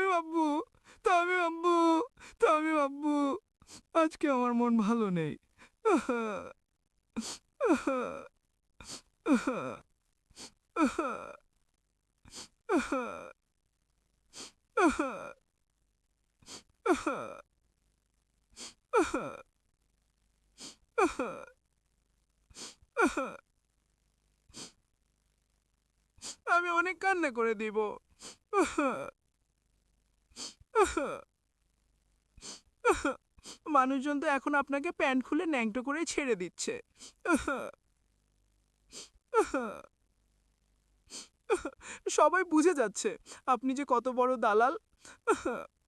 তামিম আব্বু তামিম আব্বু তামিম আব্বু, আজকে আমার মন ভালো নেই। আমি অনেক কান্না করে দিব। মানুষজন তো এখন আপনাকে প্যান্ট খুলে ন্যাংটো করে ছেড়ে দিচ্ছে। সবাই বুঝে যাচ্ছে, আপনি যে কত বড় দালাল।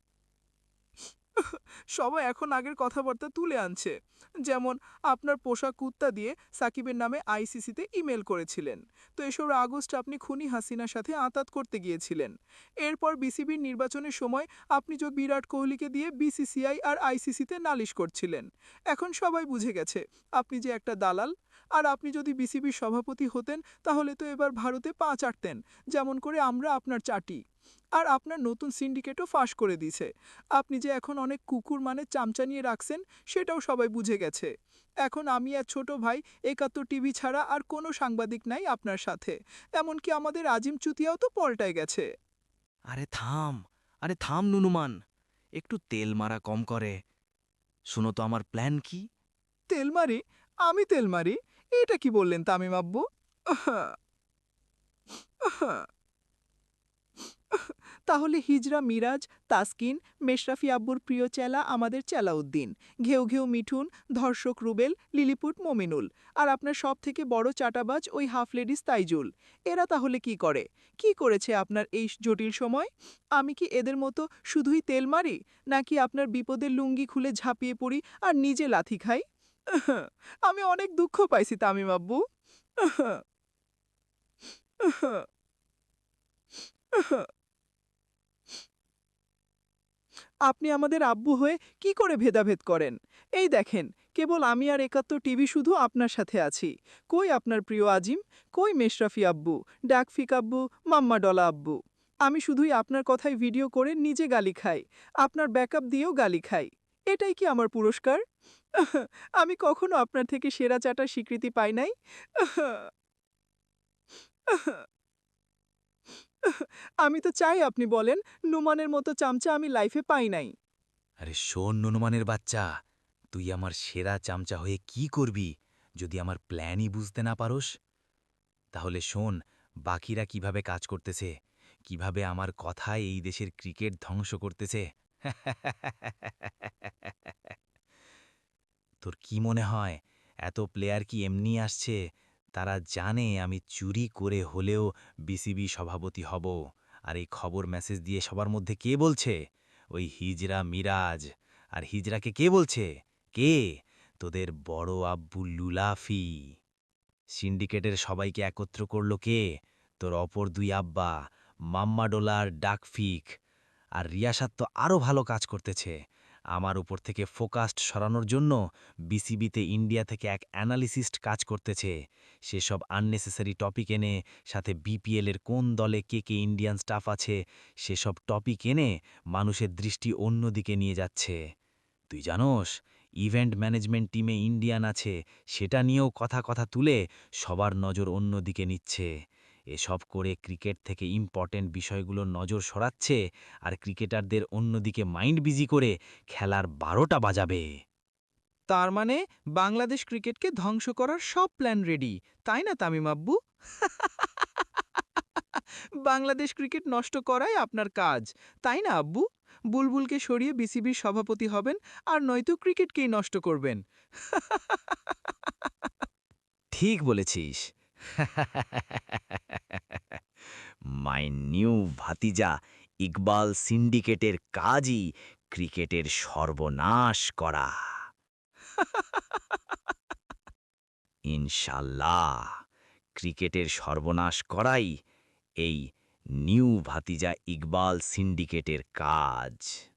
সবাই এখন আগের কথাবার্তা তুলে আনছে। যেমন, আপনার পোষা কুত্তা দিয়ে সাকিবের নামে আইসিসিতে ইমেল করেছিলেন। তো এসব আগস্ট আপনি খুনি হাসিনার সাথে আঁতাত করতে গিয়েছিলেন। এরপর বিসিবির নির্বাচনের সময় আপনি যে বিরাট কোহলিকে দিয়ে বিসিসিআই আর আইসিসিতে নালিশ করছিলেন। এখন সবাই বুঝে গেছে, আপনি যে একটা দালাল। আর আপনি যদি বিসিবির সভাপতি হতেন, তাহলে তো এবার ভারতে পা চাটতেন। যেমন করে আমরা আপনার চাটি। আর আপনার নতুন সিন্ডিকেটও ফাঁস করে দিছে আপনি যে এখন অনেক কুকুর মানে চামচা নিয়ে রাখছেন সেটাও সবাই বুঝে গেছে। এখন আমি আর ছোট ভাই একাত্তর টিভি ছাড়া আর কোনো সাংবাদিক নাই আপনার সাথে। এমনকি আমাদের আজিম চুতিয়াও তো পল্টায় গেছে। আরে থাম আরে থাম নুনুমান একটু তেল মারা কম করে। শুনো তো আমার প্ল্যান কি? তেল মারি? আমি তেল মারি? এটা কি বললেন তামিম আব্বু? তাহলে হিজরা, মিরাজ, তাসকিন, মেশরাফি আব্বুর প্রিয় চেলা আমাদের চেলাউদ্দিন। ঘেউ ঘেউ মিঠুন, ধর্ষক রুবেল, লিলিপুট মমিনুল। আর আপনার সব থেকে বড় চাটাবাজ ওই হাফ লেডিস তাইজুল। এরা তাহলে কি করে? কি করেছে আপনার এই জটিল সময়? আমি কি এদের মতো শুধুই তেল মারি? নাকি আপনার বিপদের লুঙ্গি খুলে ঝাঁপিয়ে পড়ি আর নিজে লাথি খাই? আমি অনেক দুঃখ পাইছি, তামিম আব্বু। আপনি আমাদের আব্বু হয়ে কি করে ভেদাভেদ করেন? এই দেখেন, কেবল আমি আর একাত্তর টিভি শুধু আপনার সাথে আছি। কই আপনার প্রিয় আজিম? কই মেশরাফি আব্বু? ডাকফিক আব্বু? মাম্মা ডলা আব্বু? আমি শুধুই আপনার কথায় ভিডিও করে নিজে গালি খাই। আপনার ব্যাকআপ দিয়েও গালি খাই। এটাই কি আমার পুরস্কার? আমি কখনো আপনার থেকে সেরা চাটার স্বীকৃতি পাই নাই? আমি তো চাই আপনি বলেন, নুমানের মতো চামচা আমি লাইফে পাই নাই। আরে শোন নুনুমানের বাচ্চা, তুই আমার সেরা চামচা হয়ে কি করবি যদি আমার প্ল্যানই বুঝতে না পারস? তাহলে শোন, বাকিরা কীভাবে কাজ করতেছে, কীভাবে আমার কথায় এই দেশের ক্রিকেট ধ্বংস করতেছে? তোর কি মনে হয়, এত প্লেয়ার কি এমনি আসছে? তারা জানে আমি চুরি করে হলেও বিসিবি সভাপতি হব। আর এই খবর মেসেজ দিয়ে সবার মধ্যে কে বলছে? ওই হিজরা মিরাজ। আর হিজরাকে কে বলছে? কে? তোদের বড় আব্বু লুলাফি। সিন্ডিকেটের সবাইকে একত্র করল কে? তোর অপর দুই আব্বা, মাম্মাডোলার ডাকফিক। আর রিয়াসাত তো আরও ভালো কাজ করতেছে। আমার উপর থেকে ফোকাসড সরানোর জন্য বিসিবিতে ইন্ডিয়া থেকে এক অ্যানালিসিস্ট কাজ করতেছে। সেসব আননেসেসারি টপিক এনে, সাথে বিপিএলের কোন দলে কে কে ইন্ডিয়ান স্টাফ আছে, সেসব টপিক এনে মানুষের দৃষ্টি অন্যদিকে নিয়ে যাচ্ছে। তুই জানোস, ইভেন্ট ম্যানেজমেন্ট টিমে ইন্ডিয়ান আছে, সেটা নিয়েও কথা কথা তুলে সবার নজর অন্যদিকে নিচ্ছে। এসব করে ক্রিকেট থেকে ইম্পর্টেন্ট বিষয়গুলো নজর সরাচ্ছে আর ক্রিকেটারদের অন্যদিকে মাইন্ড বিজি করে খেলার বারোটা বাজাবে। তার মানে বাংলাদেশ ক্রিকেটকে ধ্বংস করার সব প্ল্যান রেডি তাই না তামিম আব্বু? বাংলাদেশ ক্রিকেট নষ্ট করাই আপনার কাজ তাই না আব্বু? বুলবুলকে সরিয়ে বিসিবির সভাপতি হবেন আর নয়তো ক্রিকেটকেই নষ্ট করবেন। ঠিক বলেছিস। মাই নিউ ভাতিজা ইকবাল সিন্ডিকেটের কাজই ক্রিকেটের সর্বনাশ করা। ইনশাল্লাহ, ক্রিকেটের সর্বনাশ করাই এই নিউ ভাতিজা ইকবাল সিন্ডিকেটের কাজ।